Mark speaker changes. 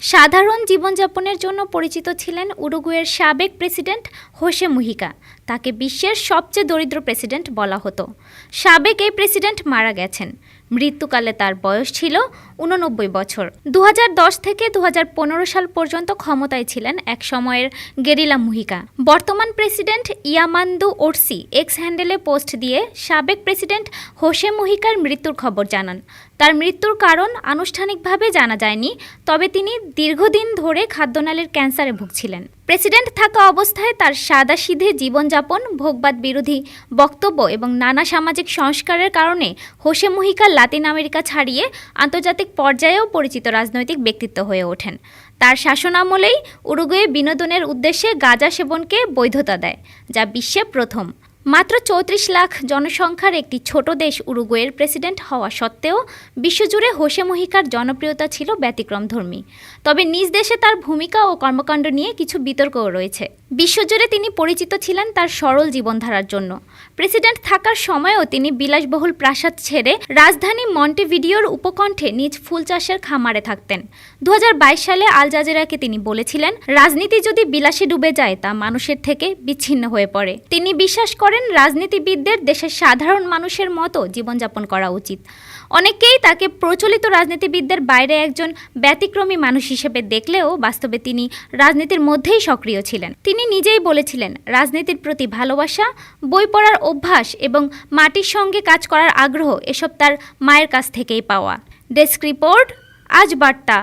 Speaker 1: সাধারণ জীবনযাপনের জন্য পরিচিত ছিলেন উরুগুয়ের সাবেক প্রেসিডেন্ট হোসে মুহিকা। তাকে বিশ্বের সবচেয়ে দরিদ্র প্রেসিডেন্ট বলা হতো। সাবেক এই প্রেসিডেন্ট মারা গেছেন। মৃত্যুকালে তার বয়স ছিল উননব্বই বছর। দু হাজার দশ থেকে দু হাজার পনেরো সাল পর্যন্ত ক্ষমতায় ছিলেন এক সময়ের গেরিলা মুহিকা। বর্তমান প্রেসিডেন্ট ইয়ামান্দু ওরসি এক্স হ্যান্ডেলে পোস্ট দিয়ে সাবেক প্রেসিডেন্ট হোসে মুহিকার মৃত্যুর খবর জানান। তার মৃত্যুর কারণ আনুষ্ঠানিকভাবে জানা যায়নি, তবে তিনি দীর্ঘদিন ধরে খাদ্যনালীর ক্যান্সারে ভুগছিলেন। প্রেসিডেন্ট থাকা অবস্থায় তার সাদা সিধে জীবনযাপন, ভোগবাদ বিরোধী বক্তব্য এবং নানা সামাজিক সংস্কারের কারণে হোসে মুহিকা লাতিন আমেরিকা ছাড়িয়ে আন্তর্জাতিক পর্যায়েও পরিচিত রাজনৈতিক ব্যক্তিত্ব হয়ে ওঠেন। তার শাসনামলেই উরুগুয়ে বিনোদনের উদ্দেশ্যে গাঁজা সেবনকে বৈধতা দেয়, যা বিশ্বে প্রথম। মাত্র চৌত্রিশ লাখ জনসংখ্যার একটি ছোট দেশ উরুগুয়ের প্রেসিডেন্ট হওয়া সত্ত্বেও বিশ্বজুড়ে হোসে মহিকার জনপ্রিয়তা ছিল ব্যতিক্রমধর্মী। তবে নিজ দেশে তার ভূমিকা ও কর্মকাণ্ড নিয়ে কিছু বিতর্কও রয়েছে। বিশ্বজুড়ে তিনি পরিচিত ছিলেন তার সরল জীবনধারার জন্য। প্রেসিডেন্ট থাকার সময়ও তিনি বিলাসবহুল প্রাসাদ ছেড়ে রাজধানী মন্টেভিডিওর উপকণ্ঠে নিজ ফুল চাষের খামারে থাকতেন। দু হাজার বাইশ সালে আল জাজেরাকে তিনি বলেছিলেন, রাজনীতি যদি বিলাসে ডুবে যায়, তা মানুষের থেকে বিচ্ছিন্ন হয়ে পড়ে। তিনি বিশ্বাস করেন রাজনীতিবিদদের দেশের সাধারণ মানুষের মতো জীবনযাপন করা উচিত। অনেকেই তাকে প্রচলিত রাজনীতিবিদদের বাইরে একজন ব্যতিক্রমী মানুষ হিসেবে দেখলেও বাস্তবে তিনি রাজনীতির মধ্যেই সক্রিয় ছিলেন। তিনি নিজেই বলেছিলেন, রাজনীতির প্রতি ভালোবাসা, বই পড়ার অভ্যাস এবং মাটির সঙ্গে কাজ করার আগ্রহ এসব তার মায়ের কাছ থেকেই পাওয়া। ডেস্ক রিপোর্ট, আজ বার্তা।